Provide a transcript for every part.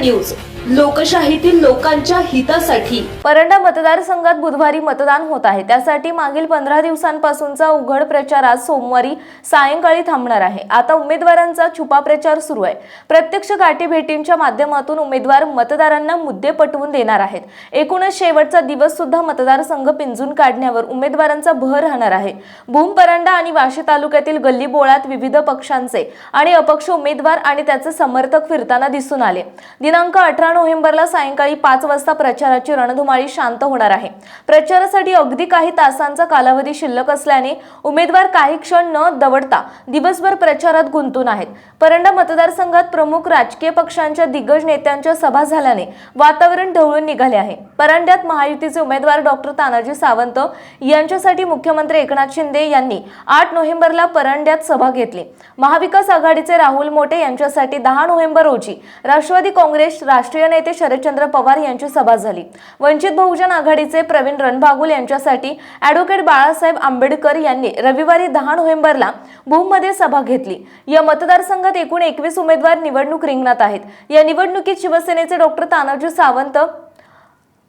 news. लोकशाहीतील लोकांच्या हितासाठी. परंडा मतदारसंघात बुधवारी मतदान होत आहे. त्यासाठी मागील पंधरा दिवसांपासूनचा उघड प्रचार आज सोमवारी सायंकाळी थांबणार आहे. आता उमेदवारांचा छुपा प्रचार सुरू आहे. प्रत्यक्ष गाठीभेटींच्या माध्यमातून उमेदवार मतदारांना मुद्दे पटवून देणार आहेत. एकूणच शेवटचा दिवस सुद्धा मतदारसंघ पिंजून काढण्यावर उमेदवारांचा भर राहणार आहे. भूम परंडा आणि वाशी तालुक्यातील गल्ली बोळात विविध पक्षांचे आणि अपक्ष उमेदवार आणि त्याचे समर्थक फिरताना दिसून आले. दिनांक अठरा नोव्हेंबरला सायंकाळी पाच वाजता प्रचाराची रणधुमाळी शांत होणार आहे. प्रचारासाठी अगदी काही तासांचा कालावधी शिल्लक असल्याने उमेदवार काही क्षण न दवडता दिवसभर प्रचारात गुंतून आहेत. परंडा मतदारसंघात प्रमुख राजकीय पक्षांच्या दिग्गज नेत्यांच्या सभा झाल्याने वातावरण ढवळून निघाले आहे. परंड्यात महायुतीचे उमेदवार डॉक्टर तानाजी सावंत यांच्यासाठी मुख्यमंत्री एकनाथ शिंदे यांनी आठ नोव्हेंबरला परंड्यात सभा घेतली. महाविकास आघाडीचे राहुल मोटे यांच्यासाठी दहा नोव्हेंबर रोजी राष्ट्रवादी काँग्रेस राष्ट्रीय नेते शरदचंद्र पवार यांची सभा झाली. वंचित बहुजन आघाडीचे प्रवीण रणबागुल यांच्यासाठी ॲडव्होकेट बाळासाहेब आंबेडकर यांनी रविवारी दहा नोव्हेंबरला भूममध्ये सभा घेतली. या मतदारसंघात एकूण एकवीस उमेदवार निवडणूक रिंगणात आहेत. या निवडणुकीत शिवसेनेचे डॉक्टर तानाजी सावंत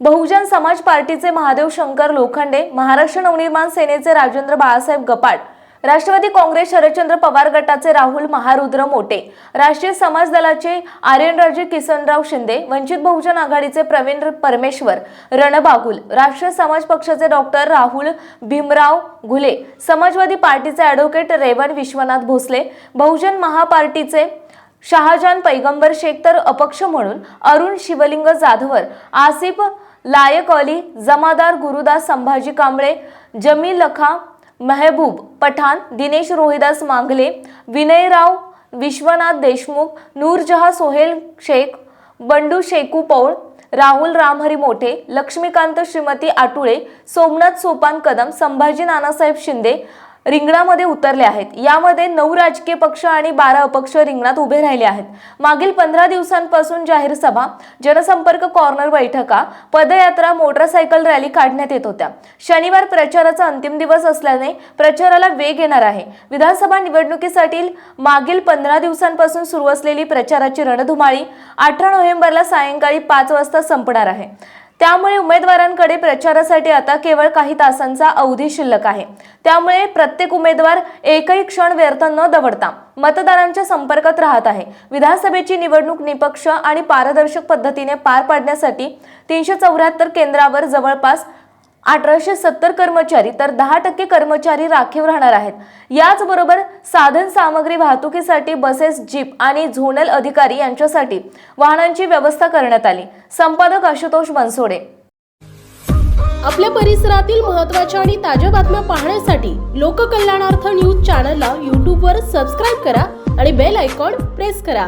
बहुजन समाज पार्टीचे महादेव शंकर लोखंडे महाराष्ट्र नवनिर्माण सेनेचे राजेंद्र बाळासाहेब गपाट राष्ट्रवादी काँग्रेस शरदचंद्र पवार गटाचे राहुल महारुद्र मोटे राष्ट्रीय समाज दलाचे आर्यनराजे किसनराव शिंदे वंचित बहुजन आघाडीचे प्रवीण परमेश्वर रणबागुल राष्ट्रीय समाज पक्षाचे डॉक्टर राहुल भीमराव घुले समाजवादी पार्टीचे ॲडव्होकेट रेवण विश्वनाथ भोसले बहुजन महापार्टीचे शहाजान पैगंबर शेख तर अपक्ष म्हणून अरुण शिवलिंग जाधवर आसिफ लायक अली जमादार गुरुदास संभाजी कांबळे जमील लखा मेहबूब पठाण दिनेश रोहिदास मांगले विनयराव विश्वनाथ देशमुख नूरजहा सोहेल शेख बंडू शेकू पौळ राहुल रामहरी मोठे लक्ष्मीकांत श्रीमती आटुळे सोमनाथ सोपान कदम संभाजी नानासाहेब शिंदे रिंगणामध्ये उतरले आहेत. यामध्ये नऊ राजकीय पक्ष आणि बारा अपक्ष रिंगणात उभे राहिले आहेत. मागील पंधरा दिवसांपासून जाहीर सभा जनसंपर्क कॉर्नर बैठका पदयात्रा मोटरसायकल रॅली काढण्यात येत होत्या. शनिवार प्रचाराचा अंतिम दिवस असल्याने प्रचाराला वेग येणार आहे. विधानसभा निवडणुकीसाठी मागील पंधरा दिवसांपासून सुरू असलेली प्रचाराची रणधुमाळी अठरा नोव्हेंबरला सायंकाळी पाच वाजता संपणार आहे. त्यामुळे उमेदवारांकडे प्रचारासाठी आता केवळ काही तासांचा अवधी शिल्लक आहे. त्यामुळे प्रत्येक उमेदवार एकही क्षण व्यर्थ न दवडता मतदारांच्या संपर्कात राहत आहे. विधानसभेची निवडणूक निपक्ष आणि पारदर्शक पद्धतीने पार पाडण्यासाठी तीनशे चौऱ्याहत्तर केंद्रावर जवळपास अठराशे सत्तर कर्मचारी तर दहा टक्के कर्मचारी राखीव राहणार आहेत. याचबरोबर साधन सामग्री वाहतुकीसाठी बसेस जीप आणि झोनल अधिकारी यांच्यासाठी वाहनांची व्यवस्था करण्यात आली. संपादक आशुतोष बनसोडे. आपल्या परिसरातील महत्त्वाच्या आणि ताज्या बातम्या पाहण्यासाठी लोककल्याणार्थ न्यूज चॅनलला यूट्यूबवर सबस्क्राईब करा आणि बेल आयकॉन प्रेस करा.